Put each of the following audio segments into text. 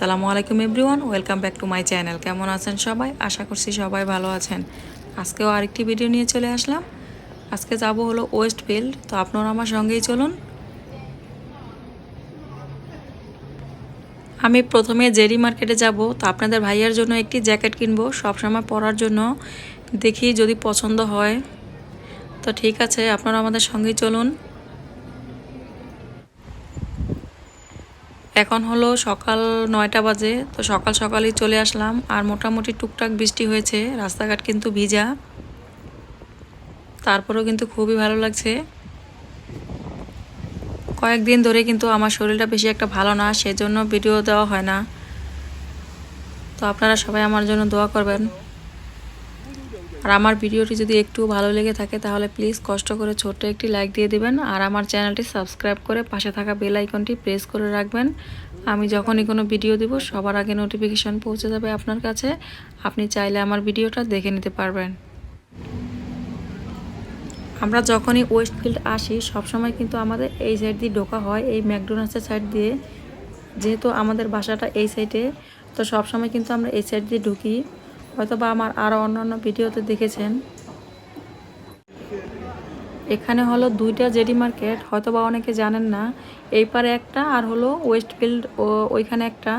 আসসালামু আলাইকুম everyone, welcome back to my channel. কেমন আছেন সবাই? আশা করছি সবাই ভালো আছেন। আজকেও আরেকটি ভিডিও নিয়ে চলে আসলাম। আজকে যাব হলো ওয়েস্ট ফিল্ড, তো আপনারা আমার সঙ্গেই চলুন। আমি প্রথমে জেরি মার্কেটে যাব, তো আপনাদের ভাইয়ার জন্য একটি জ্যাকেট কিনবো, সবসময় পরার জন্য। দেখি যদি পছন্দ হয়। তো ঠিক আছে, আপনারা আমাদের সঙ্গেই চলুন। এখন হলো সকাল নয়টা বাজে, তো সকাল সকালই চলে আসলাম। আর মোটামুটি টুকটাক বৃষ্টি হয়েছে, রাস্তাঘাট কিন্তু ভিজা। তারপরেও কিন্তু খুবই ভালো লাগছে। কয়েকদিন ধরে কিন্তু আমার শরীরটা বেশি একটা ভালো না, সেজন্য ভিডিও দেওয়া হয় না। তো আপনারা সবাই আমার জন্য দোয়া করবেন। আর আমার ভিডিওটি যদি একটু ভালো লেগে থাকে, তাহলে প্লিজ কষ্ট করে ছোট্ট একটি লাইক দিয়ে দিবেন। আর আমার চ্যানেলটি সাবস্ক্রাইব করে পাশে থাকা বেল আইকনটি প্রেস করে রাখবেন। আমি যখনই কোনো ভিডিও দিব, সবার আগে নোটিফিকেশন পৌঁছে যাবে আপনার কাছে। আপনি চাইলে আমার ভিডিওটা দেখে নিতে পারবেন। আমরা যখনই ওয়েস্টফিল্ড আসি, সবসময় কিন্তু আমাদের এই সাইড দিয়ে ঢোকা হয়, এই ম্যাকডোনাল্ডসের সাইড দিয়ে। যেহেতু আমাদের বাসাটা এই সাইডে, তো সবসময় কিন্তু আমরা এই সাইড দিয়ে ঢুকি। হয়তো বা আমার আরও অন্যান্য ভিডিওতে দেখেছেন। এখানে হলো দুইটা জেডি মার্কেট হয়তো বা অনেকে জানেন না। এই পারে একটা আর হলো ওয়েস্টফিল্ড ও ওইখানে একটা।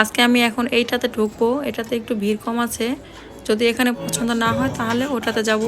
আজকে আমি এখন এইটাতে ঢুকবো, এটাতে একটু ভিড় কম আছে। যদি এখানে পছন্দ না হয় তাহলে ওটাতে যাব।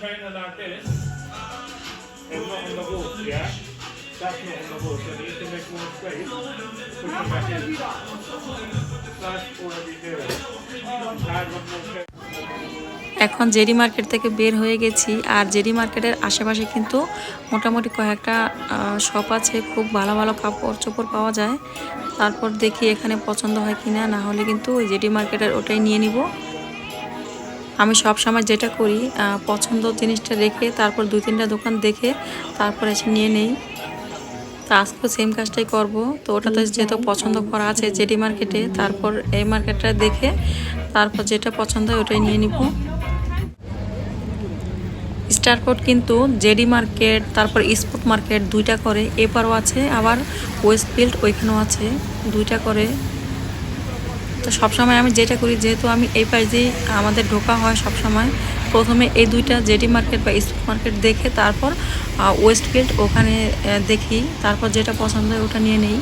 So a trainer like this is not on the wall, yeah? That's not on the wall, so you need to make more space. In. That's already there. Add one more space. এখন JD market থেকে বের হয়ে গেছি আর JD মার্কেটের আশেপাশে কিন্তু মোটামুটি কয়েকটা শপ আছে খুব ভালো ভালো কাপড় চোপড় পাওয়া যায় তারপর দেখি এখানে পছন্দ হয় কিনা না হলে কিন্তু ওই জেডি মার্কেটের ওটাই নিয়ে নিব আমি সব সময় যেটা করি পছন্দ জিনিসটা রেখে তারপর দু তিনটা দোকান দেখে তারপর এসে নিয়ে নেই। তো আজকেও সেম কাজটাই করব। তো ওটাতে যেহেতু পছন্দ করা আছে জেডি মার্কেটে তারপর এই মার্কেটটা দেখে তারপর যেটা পছন্দ হয় ওটাই নিয়ে নিব। স্টারকোট কিন্তু জেডি মার্কেট তারপর স্পোর্ট মার্কেট দুইটা করে। এপারও আছে আবার ওয়েস্টফিল্ড ওইখানেও আছে দুইটা করে। তো সবসময় আমি যেটা করি, যেহেতু আমি এই পাশ দিয়ে আমাদের ঢোকা হয় সবসময়, প্রথমে এই দুইটা জেডি মার্কেট বা স্পোর্ট মার্কেট দেখে তারপর ওয়েস্ট ফিল্ড ওখানে দেখি। তারপর যেটা পছন্দ হয় ওটা নিয়ে নেই।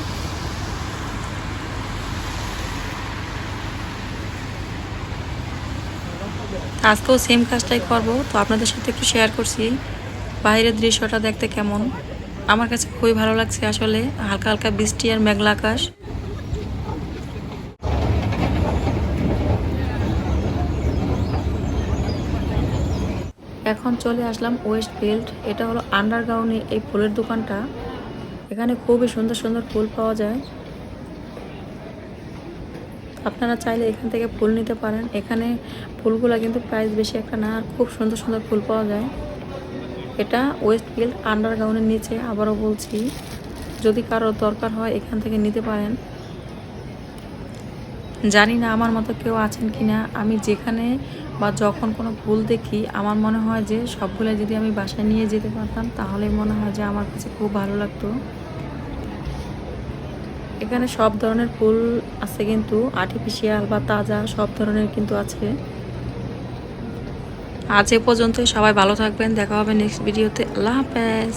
আজকেও সেম কাজটাই করব। তো আপনাদের সাথে একটু শেয়ার করছি। বাইরের দৃশ্যটা দেখতে কেমন? আমার কাছে খুবই ভালো লাগছে আসলে। হালকা হালকা বৃষ্টি আর মেঘলা আকাশ। এখন চলে আসলাম ওয়েস্ট ফিল্ড এটা হলো আন্ডারগ্রাউন্ডে এই ফুলের দোকানটা। এখানে খুবই সুন্দর সুন্দর ফুল পাওয়া যায়। আপনারা চাইলে এখান থেকে ফুল নিতে পারেন। এখানে ফুলগুলো কিন্তু প্রাইস বেশি একটা না, আর খুব সুন্দর সুন্দর ফুল পাওয়া যায়। এটা ওয়েস্ট ফিল্ড আন্ডারগ্রাউন্ডের নিচে, আবারও বলছি। যদি কারও দরকার হয় এখান থেকে নিতে পারেন। জানি না আমার মতো কেউ আছেন কি না আমি যেখানে বা যখন কোনো ফুল দেখি, আমার মনে হয় যে সবগুলো যদি আমি বাসায় নিয়ে যেতে পারতাম, তাহলে মনে হয় যে আমার কাছে খুব ভালো লাগতো। এখানে সব ধরনের ফুল আছে কিন্তু আর্টিফিশিয়াল বা তাজা সব ধরনের কিন্তু আছে। আজ এ পর্যন্ত সবাই ভালো থাকবেন, দেখা হবে নেক্সট ভিডিওতে আল্লাহ হাফেজ।